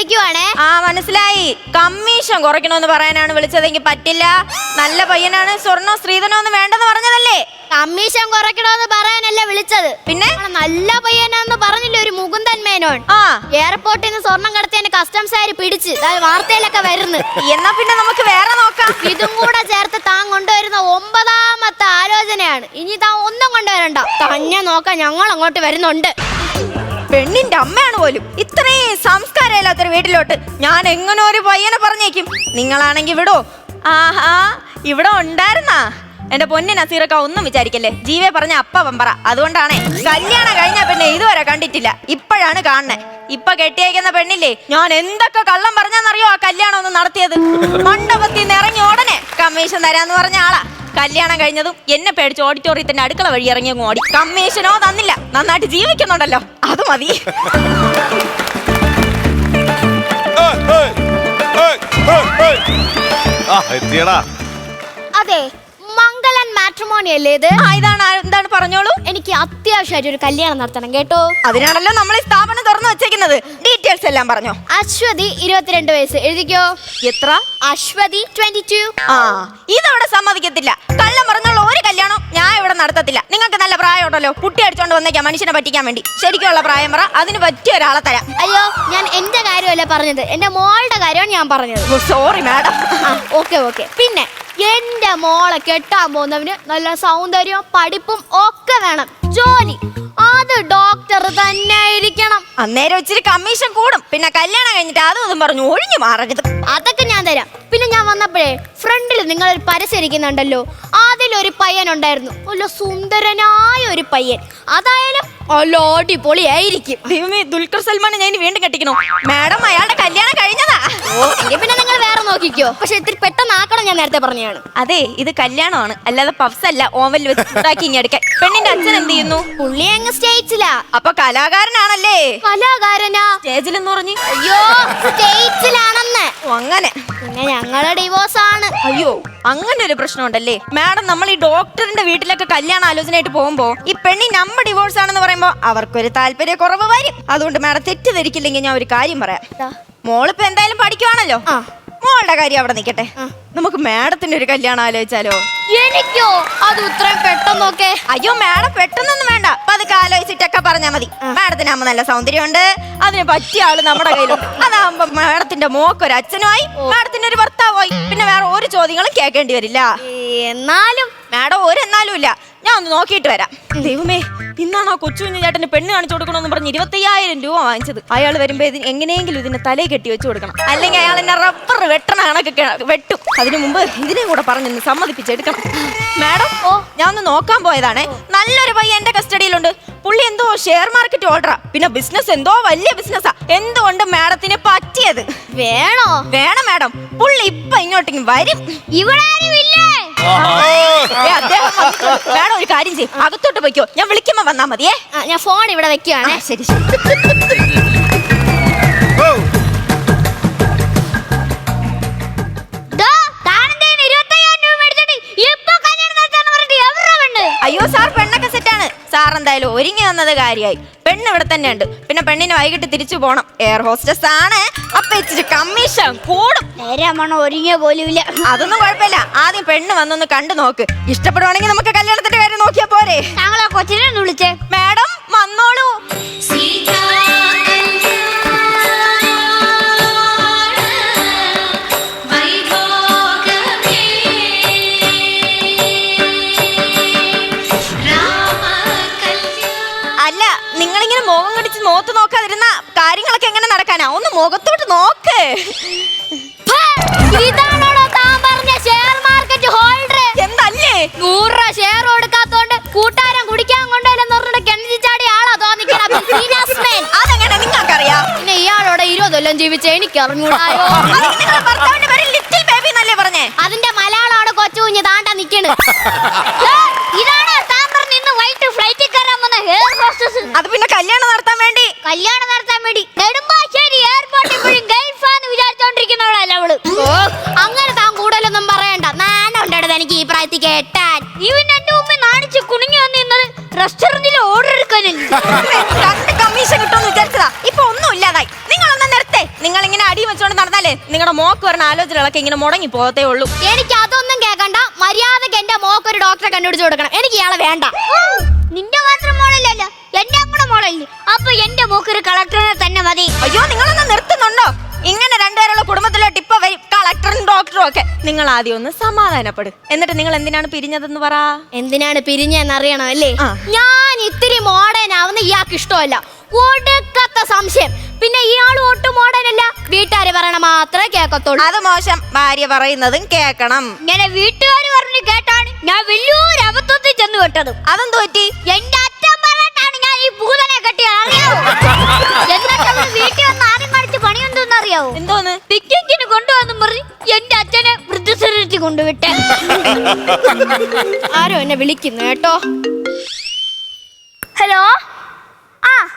വിളിക്കുവാണേ? ആ മനസ്സിലായി. കമ്മീഷൻ കുറയ്ക്കണമെന്ന് പറയാനാണ് വിളിച്ചതെങ്കിൽ പറ്റില്ല. നല്ല പയ്യനാണ്. സ്വർണോ സ്ത്രീധനോ ഒന്നും വേണ്ടെന്ന് പറഞ്ഞതല്ലേ? കമ്മീഷൻ കുറയ്ക്കണമെന്ന് പറയാനല്ല വിളിച്ചത്. പിന്നെ? നല്ല പയ്യനാന്ന് പറഞ്ഞില്ലേ ഒരു മുകുന്ദൻ മേനോൻ? ആ. എയർപോർട്ടിൽ നിന്ന് സ്വർണം കടത്തിയതിന് കസ്റ്റംസുകാർ പിടിച്ച്. ദാ വാർത്തയിലൊക്കെ വരുന്നു. എന്നാ പിന്നെ നമുക്ക് വേറെ നോക്കാം. ഇതും കൂടെ ചേർത്ത് ഒമ്പതാമത്തെ ആലോചനയാണ്. ഇനി താൻ ഒന്നും കൊണ്ടുവരണ്ട. തന്നെ നോക്കാൻ ഞങ്ങൾ അങ്ങോട്ട് വരുന്നുണ്ട്. പെണ്ണിന്റെ അമ്മയാണ് പോലും ഇത്രയും സംസ്കാരമില്ലാത്തൊരു വീട്ടിലോട്ട് ഞാൻ എങ്ങനെ ഒരു പയ്യനെ പറഞ്ഞേക്കും? നിങ്ങളാണെങ്കി വിടോ? ആഹാ ഇവിടെ ഉണ്ടായിരുന്നാ? എന്റെ പൊന്നി നസീറക്ക ഒന്നും വിചാരിക്കല്ലേ? ജീവെ പറഞ്ഞ അപ്പ വമ്പറ. അതുകൊണ്ടാണേ. കല്യാണം കഴിഞ്ഞ പെണ്ണെ ഇതുവരെ കണ്ടിട്ടില്ല. ഇപ്പോഴാണ് കാണണേ ഇപ്പൊ കെട്ടിയേക്കുന്ന പെണ്ണില്ലേ? ഞാൻ എന്തൊക്കെ കള്ളം പറഞ്ഞെന്നറിയോ ആ കല്യാണം ഒന്ന് നടത്തിയത്? മണ്ഡപത്തിൽ നിന്ന് ഇറങ്ങി ഉടനെ കമ്മീഷൻ തരാന്ന് പറഞ്ഞ ആളാ. കല്യാണം കഴിഞ്ഞതും എന്നെ പേടിച്ച് ഓഡിറ്റോറിയത്തിന്റെ അടുക്കള വഴി ഇറങ്ങി ഓടി. കമ്മീഷനോ തന്നില്ല. നന്നായിട്ട് ജീവിക്കുന്നുണ്ടല്ലോ. അത് മതി. എത്തിയടാ. അതെ. മാട്രിമോണി അല്ലേ ഇത്? ആ ഇതാണ് ആ- എന്താണ് പറഞ്ഞോളൂ? എനിക്ക് അത്യാവശ്യമായിട്ട് ഒരു കല്യാണം നടത്തണം കേട്ടോ? അതിനാണല്ലോ നമ്മൾ ഈ സ്ഥാപനം തുറന്നു വെച്ചേക്കുന്നത്. ഡീറ്റെയിൽസ് എല്ലാം പറഞ്ഞോ? അശ്വതി ഇരുപത്തിരണ്ട് വയസ്സ്. എഴുതിക്കോ? എത്ര? അശ്വതി ട്വന്റി ടു ആ ഇതവിടെ സമ്മതിക്കത്തില്ല. കള്ളം പറഞ്ഞുള്ള ഒരു കല്യാണം ഞാൻ ഇവിടെ നടത്തത്തില്ല. നിങ്ങൾക്ക് നല്ല പ്രായമുണ്ടല്ലോ. കുട്ടി അടിച്ചോണ്ട് വന്നേക്കാം മനുഷ്യനെ പറ്റിക്കാൻ വേണ്ടി. ശരിക്കുള്ള പ്രായം പറ. അതിന് പറ്റിയ ഒരാളെ തരാം. അയ്യോ ഞാൻ എന്റെ കാര്യമല്ല പറഞ്ഞത്? എന്റെ മോളുടെ കാര്യമാണ് ഞാൻ പറഞ്ഞത്. സോറി മാഡം ആ ഓക്കെ ഓക്കെ പിന്നെ എന്റെ മോളെ കെട്ടാൻ പോകുന്നവന് നല്ല സൗന്ദര്യവും പഠിപ്പും ഒക്കെ വേണം. ജോലി. അത് ഡോക്ടർ തന്നെ ആയിരിക്കണം. അന്നേരം ഇച്ചിരി കമ്മീഷൻ കൂടും. പിന്നെ കല്യാണം കഴിഞ്ഞിട്ട് അതും ഇതും പറഞ്ഞു ഒഴിഞ്ഞു മാറരുത്. അതൊക്കെ ഞാൻ തരാം. പിന്നെ ഞാൻ വന്നപ്പോഴേ ഫ്രണ്ടിൽ നിങ്ങൾ ഒരു പരസ്യരിക്കുന്നുണ്ടല്ലോ. അതിലൊരു പയ്യൻ ഉണ്ടായിരുന്നു നല്ല സുന്ദരനായ ഒരു പയ്യൻ. അതായാലും അല്ല അടിപൊളിയായിരിക്കും. ദൈവമേ ദുൽഖർ സൽമാനെ ഞാൻ ഇനി വീണ്ടും കെട്ടിക്കണോ? മാഡം അയാളുടെ കല്യാണം കഴിഞ്ഞതാ. പിന്നെ വേറെ നോക്കിക്കോ. പക്ഷെ ഇത്തിരി പെട്ടെന്ന് ആക്കണം ഞാൻ നേരത്തെ പറഞ്ഞതാണ്. അതെ ഇത് കല്യാണമാണ്. അല്ലാതെ പഫ്സ് അല്ല ഓവൽ വെച്ച് ചൂടാക്കി എടുക്കാൻ. പെണ്ണിന്റെ അച്ഛൻ എന്ത് ചെയ്യുന്നു? പുള്ളി അങ്ങ് സ്റ്റേറ്റ്സിലാ അപ്പൊ കലാകാരനാണല്ലേ? കലാകാരനാ. സ്റ്റേജിൽ എന്ന് പറഞ്ഞു? അയ്യോ സ്റ്റേറ്റ്സിലാണെന്ന് അങ്ങനെ. പിന്നെ ഞങ്ങളെ ഡിവോഴ്സ് ആണ് അയ്യോ അങ്ങനെ ഒരു പ്രശ്നമുണ്ടല്ലേ? മാഡം നമ്മൾ ഈ ഡോക്ടറിന്റെ വീട്ടിലൊക്കെ കല്യാണ ആലോചനയായിട്ട് പോകുമ്പോ ഈ പെണ്ണി നമ്മ ഡിവോഴ്സ് ആണെന്ന് പറയുമ്പോ അവർക്കൊരു താല്പര്യ കുറവ് വരും. അതുകൊണ്ട് മാഡം തെറ്റിദ്ധരിക്കില്ലെങ്കിൽ ഞാൻ ഒരു കാര്യം പറയാം. മോളിപ്പോ എന്തായാലും പഠിക്കുവാണല്ലോ. മോളുടെ കാര്യം അവിടെ നിൽക്കട്ടെ നമുക്ക് മാഡത്തിന്റെ ഒരു കല്യാണം ആലോചിച്ചാലോ? എനിക്കോ? അത് ഇത്രയും പെട്ടെന്നൊക്കെ അയ്യോ മാഡം പെട്ടെന്നൊന്നും വേണ്ട. പതുക്കെ ആലോചിച്ചിട്ടൊക്കെ പറഞ്ഞാൽ മതി. മാഡത്തിന് അമ്മ നല്ല സൗന്ദര്യമുണ്ട്. അതിന് പറ്റിയ ആൾ നമ്മുടെ കയ്യിലുണ്ട്. അതാകുമ്പോ മാഡത്തിന്റെ മോക്കൊരു അച്ഛനുമായി മാഡത്തിന്റെ ഒരു ഭർത്താവായി പിന്നെ വേറെ ഒരു ചോദ്യങ്ങളും കേൾക്കേണ്ടി വരില്ല. എന്നാലും മാഡം ഒരു എന്നാലും ഇല്ല ഞാൻ ഒന്ന് നോക്കിയിട്ട് വരാം. ദൈവമേ ഇന്നാണ് ആ കൊച്ചു കുഞ്ഞു ചേട്ടന് പെണ്ണ് കാണിച്ചു കൊടുക്കണമെന്ന് പറഞ്ഞ് ഇരുപത്തയ്യായിരം രൂപ വാങ്ങിച്ചത്? അയാൾ വരുമ്പോ ഇതിന് എങ്ങനെയെങ്കിലും ഇതിന്റെ തലയിൽ കെട്ടി വെച്ച് കൊടുക്കണം. അല്ലെങ്കിൽ അയാൾ എന്നെ റബ്ബർ വെട്ടണ കണക്ക് വെട്ടു. അതിനു മുമ്പ് ഇതിനെയും കൂടെ പറഞ്ഞൊന്ന് സമ്മതിപ്പിച്ചെടുക്കണം മാഡം ഓ. ഞാൻ ഒന്ന് നോക്കാൻ പോയതാണേ. നല്ലൊരു പയ്യ എന്റെ കസ്റ്റഡിയിലുണ്ട്. പുള്ളി എന്തോ ഷെയർ മാർക്കറ്റ് ഓർഡറാ പിന്നെ ബിസിനസ് എന്തോ വലിയ ബിസിനസ്സാ എന്തുകൊണ്ട് മാഡത്തിന് പറ്റിയത്? വേണോ? വേണം മാഡം. പുള്ളി ഇപ്പൊ ഇങ്ങോട്ടേക്ക് വരും. ഇവിടെ ആരും ഇല്ലേ? ഏ, അദ്ദേഹം വന്നിട്ടുണ്ട്. മാഡം ഒരു കാര്യം ചെയ്യും. അകത്തോട്ട് പോയിക്കോ. ഞാൻ വിളിക്കുമ്പോ വന്നാ മതിയേ. ആ, ഞാൻ ഫോൺ ഇവിടെ വെക്കുകയാണ് ശരി ശരി. സാർ എന്തായാലും ഒരുങ്ങി വന്നത് കാര്യമായി പെണ്ണ് ഇവിടെ തന്നെ ഉണ്ട് പിന്നെ പെണ്ണിന് വൈകിട്ട് തിരിച്ചു പോണം. എയർ ഹോസ്റ്റസ് ആണ്. അപ്പൊ ഇച്ചിരി കമ്മീഷൻ കൂടും. ഒരുങ്ങിയ പോലും അതൊന്നും കുഴപ്പമില്ല. ആദ്യം പെണ്ണ് വന്നൊന്ന് കണ്ടു നോക്ക്. ഇഷ്ടപ്പെടുവാണെങ്കിൽ നമുക്ക് കല്യാണത്തിന്റെ കാര്യം നോക്കിയാ പോരെ. കൊച്ചിനെ വിളിച്ചേ. മാഡം മുഖം കടിച്ച് മുഖത്ത് നോക്കാതിരുന്ന കാര്യങ്ങളൊക്കെ എങ്ങനെ നടക്കാനാ? ഒന്ന് മുഖത്തോട്ട് നോക്ക്. ഹാ, ഇതാണോടോ താൻ പറഞ്ഞ ഷെയർ മാർക്കറ്റ് ഹോൾഡർ എന്തല്ലേ? നൂറ് രൂപ ഷെയർ കൊടുക്കാത്തോണ്ട് കൂട്ടുകാരൻ കുടിക്കാൻ കൊണ്ടുവല്ലെന്ന് പറഞ്ഞിട്ട് കിണറ്റി ചാടിയ ആളാ തോന്നിക്കണ. അതെങ്ങനെ നിങ്ങൾക്കറിയാം? പിന്നെ ഇയാളോടെ ഇരുപതൊല്ലം ജീവിച്ച എനിക്ക് അറിഞ്ഞൂടായോ? നിങ്ങളുടെ ഭർത്താവിന്റെ പേര് ലിറ്റിൽ ബേബി എന്നല്ലേ പറഞ്ഞേ? അതിന്റെ മലയാളമാണ് കൊച്ചു കുഞ്ഞ് താണ്ട നിക്കണ്. ഇതാണ് രണ്ട് കമ്മീഷൻ കിട്ടുമെന്ന് വിചാരിച്ചതാ. ഇപ്പൊ ഒന്നും ഇല്ലാതായി. നിങ്ങളൊന്ന് നിർത്തേ. നിങ്ങൾ ഇങ്ങനെ അടി വെച്ചോണ്ട് നടന്നാലേ നിങ്ങളുടെ മോക്ക് വരുന്ന ആലോചനകളൊക്കെ ഇങ്ങനെ മുടങ്ങി പോകത്തേ ഉള്ളൂ. എനിക്ക് അതൊന്നും കേക്കണ്ട. മര്യാദയ്ക്ക് എന്റെ മോക്ക് ഒരു ഡോക്ടറെ കണ്ടുപിടിച്ച് കൊടുക്കണം. എനിക്ക് ഇയാളെ വേണ്ട. നിന്റെ മാത്രം മോളല്ലല്ലോ. എന്റെ കൂടെ മോളല്ലേ. അപ്പൊ എന്റെ മോക്ക് ഒരു കളക്ടറിനെ തന്നെ മതി. അയ്യോ നിങ്ങളൊന്ന് നിർത്തുന്നുണ്ടോ? ഇങ്ങനെ വരും കളക്ടറും ഒക്കെ നിങ്ങൾ ആദ്യം ഒന്ന് സമാധാനപ്പെടും. എന്നിട്ട് നിങ്ങൾ എന്തിനാണ് പിരിഞ്ഞതെന്ന് പറ. എന്തിനാണ് പിരിഞ്ഞെന്ന് അറിയണം അല്ലേ? ആ. ഞാൻ ഇത്തിരി മോഡേൺ ആവുന്ന ഇയാൾക്ക് ഇഷ്ടമല്ല. ഒടുക്കത്ത സംശയം. പിന്നെ ഇയാൾ ഒട്ടും മോഡേൺ അല്ല വീട്ടുകാര് പറയണ മാത്രമേ കേക്കത്തുള്ളൂ അത് മോശം. ഭാര്യ പറയുന്നതും കേക്കണം ഇങ്ങനെ വീട്ടുകാര് പറഞ്ഞു കേട്ടാണ് ഞാൻ വലിയൊരു അബദ്ധത്തിൽ ചെന്ന് വിട്ടത് അതും തോറ്റി എന്റെ അച്ഛൻ പറഞ്ഞിട്ടാണ് ഞാൻ ഈ ഭൂതനെ കെട്ടിയത്. അറിയാവോ? എന്നിട്ട് വീട്ടിൽ വന്ന് ആദ്യം കാണിച്ച് പണി എന്തെന്ന് അറിയാവോ? എന്തോന്ന്? പിക്കിങ്ങിന് കൊണ്ടുവന്ന് പറഞ്ഞ് എന്റെ അച്ഛനെ വൃദ്ധസരത്തിൽ കൊണ്ടുവിട്ടെ. ആരോ എന്നെ വിളിക്കുന്നു കേട്ടോ? ഹലോ? ആ.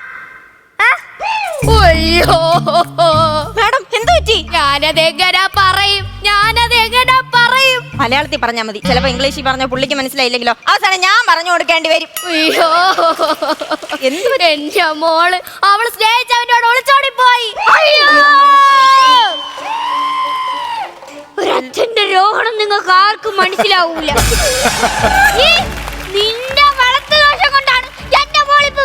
ആ? അയ്യോ. മാഡം എന്ത് പറ്റി? ഞാനത് എങ്ങനെ പറയും? ഞാനത് എങ്ങനെ പറയും? മലയാളത്തിൽ പറഞ്ഞാ മതി. ചിലപ്പോ ഇംഗ്ലീഷിൽ പറഞ്ഞ പുള്ളിക്ക് മനസ്സിലായില്ലെങ്കിലോ. അവസാനം ഞാൻ പറഞ്ഞു കൊടുക്കേണ്ടി വരും. അയ്യോ. എന്ത് എന്റെ മോൾ അവൾ സ്നേഹിച്ചവനോട് ഒളിച്ചോടി പോയി അയ്യോ. ആർക്കും മനസ്സിലാവൂല. ഈ നിന്റെ വളർത്തു ദോഷം കൊണ്ടാണ് എന്റെ മോൾ ഇപ്പൊ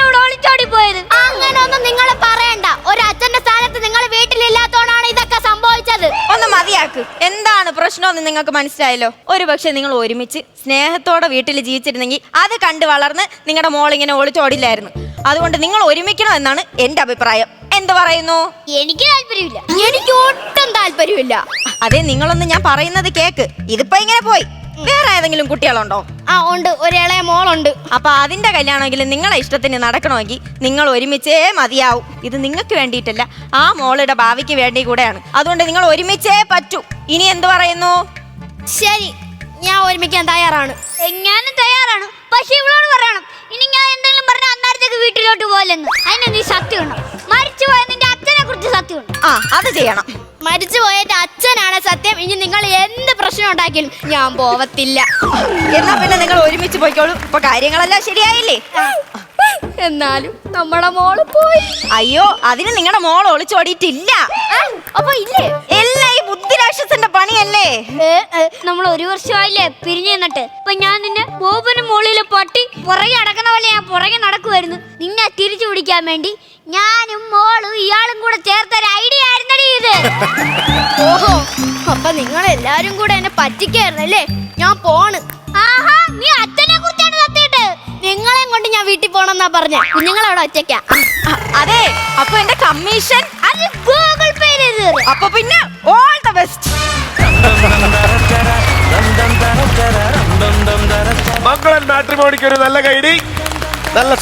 കൂടെ ഒളിച്ചോടി പോയത്. അങ്ങനൊന്നും നിങ്ങൾ പറയണ്ട. ഒരച്ഛന്റെ സ്ഥാനത്ത് നിങ്ങൾ വീട്ടിലില്ലാത്തോണ്ടാണ് ഇതൊക്കെ സംഭവിച്ചത്. ഒന്ന് മതിയാക്ക്. എന്താണ് പ്രശ്നമെന്ന് നിങ്ങൾക്ക് മനസ്സിലായല്ലോ? ഒരു പക്ഷെ നിങ്ങൾ ഒരുമിച്ച് സ്നേഹത്തോടെ വീട്ടിൽ ജീവിച്ചിരുന്നെങ്കിൽ അത് കണ്ട് വളർന്ന് നിങ്ങളുടെ മോളിങ്ങനെ ഇങ്ങനെ ഒളിച്ചോടില്ലായിരുന്നു. അതുകൊണ്ട് നിങ്ങൾ ഒരുമിക്കണം എന്നാണ് എന്റെ അഭിപ്രായം. എന്ത് പറയുന്നു? എനിക്ക് താല്പര്യമില്ല. എനിക്ക് ഒട്ടും താല്പര്യമില്ല. അതെ നിങ്ങളൊന്ന് ഞാൻ പറയുന്നത് കേക്ക്. ഇതിപ്പോ ഇങ്ങനെ പോയി. വേറെ ഏതെങ്കിലും കുട്ടികളുണ്ടോ? ആ ഉണ്ട്. ഒരു ഇളയ മോളുണ്ട്. അപ്പൊ അതിന്റെ കല്യാണമെങ്കിലും നിങ്ങളെ ഇഷ്ടത്തിന് നടക്കണമെങ്കിൽ നിങ്ങൾ ഒരുമിച്ചേ മതിയാവും. ഇത് നിങ്ങൾക്ക് വേണ്ടിയിട്ടല്ല ആ മോളുടെ ഭാവിക്ക് വേണ്ടി കൂടെയാണ്. അതുകൊണ്ട് നിങ്ങൾ ഒരുമിച്ചേ പറ്റൂ. ഇനി എന്ത് പറയുന്നു? ശരി ഞാൻ ഒരുമിക്കാൻ തയ്യാറാണ്. ഞാനും തയ്യാറാണ്. പക്ഷെ ഇവളോട് പറയണം. ഇനി ഞാൻ എന്തെങ്കിലും പറഞ്ഞ അന്നേരത്തേക്ക് വീട്ടിലോട്ട് പോലെന്ന് അതിന് നീ സത്യം ഉണ്ടോ മരിച്ചു പോയ നിന്റെ അച്ഛനെ കുറിച്ച് സത്യം ആ അത് ചെയ്യണം. മരിച്ചു പോയ എന്റെ അച്ഛനാണ് സത്യം. ഇനി നിങ്ങൾ എന്ത് പ്രശ്നം ഉണ്ടാക്കിയാലും ഞാൻ പോവത്തില്ല. എന്നാ പിന്നെ നിങ്ങൾ ഒരുമിച്ച് പോയിക്കോളൂ. ഇപ്പൊ കാര്യങ്ങളെല്ലാം ശരിയായില്ലേ? എന്നാലും നമ്മളെ മോൾ പോയി. അയ്യോ അതിന് നിങ്ങളുടെ മോൾ ഒളിച്ചോടിയിട്ടില്ല അപ്പൊ ഇല്ലേ? എല്ലാ ഈ ബുദ്ധിരാക്ഷസന്റെ പണിയല്ലേ? നമ്മൾ ഒരു വർഷമായില്ലേ പിരിഞ്ഞു നിന്നിട്ട്. ഇപ്പൊ ഞാൻ നിന്നെ ബോബനും മുകളിൽ പൊട്ടി പുറകെ നടക്കുന്ന പോലെ ഞാൻ പുറകെ നടക്കുമായിരുന്നു നിന്നെ തിരിച്ചു പിടിക്കാൻ വേണ്ടി ഞാനും മോളും ഇയാളും കൂടെ ചേർത്ത ഒരു ഐഡിയ ആയിരുന്നടി ഇത്. ഓഹോ അപ്പൊ നിങ്ങൾ എല്ലാരും കൂടെ എന്നെ പറ്റിക്കായിരുന്നല്ലേ? ഞാൻ പോണ്. ആഹാ നീ അച്ഛനെ കുറിച്ചാണ് തത്തിയിട്ട് നിങ്ങളെയും കൊണ്ട് ഞാൻ വീട്ടിൽ പോണെന്നാ പറഞ്ഞ. കുഞ്ഞുങ്ങളവിടെ ഒറ്റയ്ക്കാ. അ- അതെ അപ്പൊ എന്റെ കമ്മീഷൻ അത് ഗൂഗിൾ പേ ചെയ്ത് അപ്പൊ പിന്നെ ഓൾ ദ ബെസ്റ്റ് മംഗളൻ മാട്രിമോണിക്ക് ഒരു നല്ല കൈഡി. നല്ല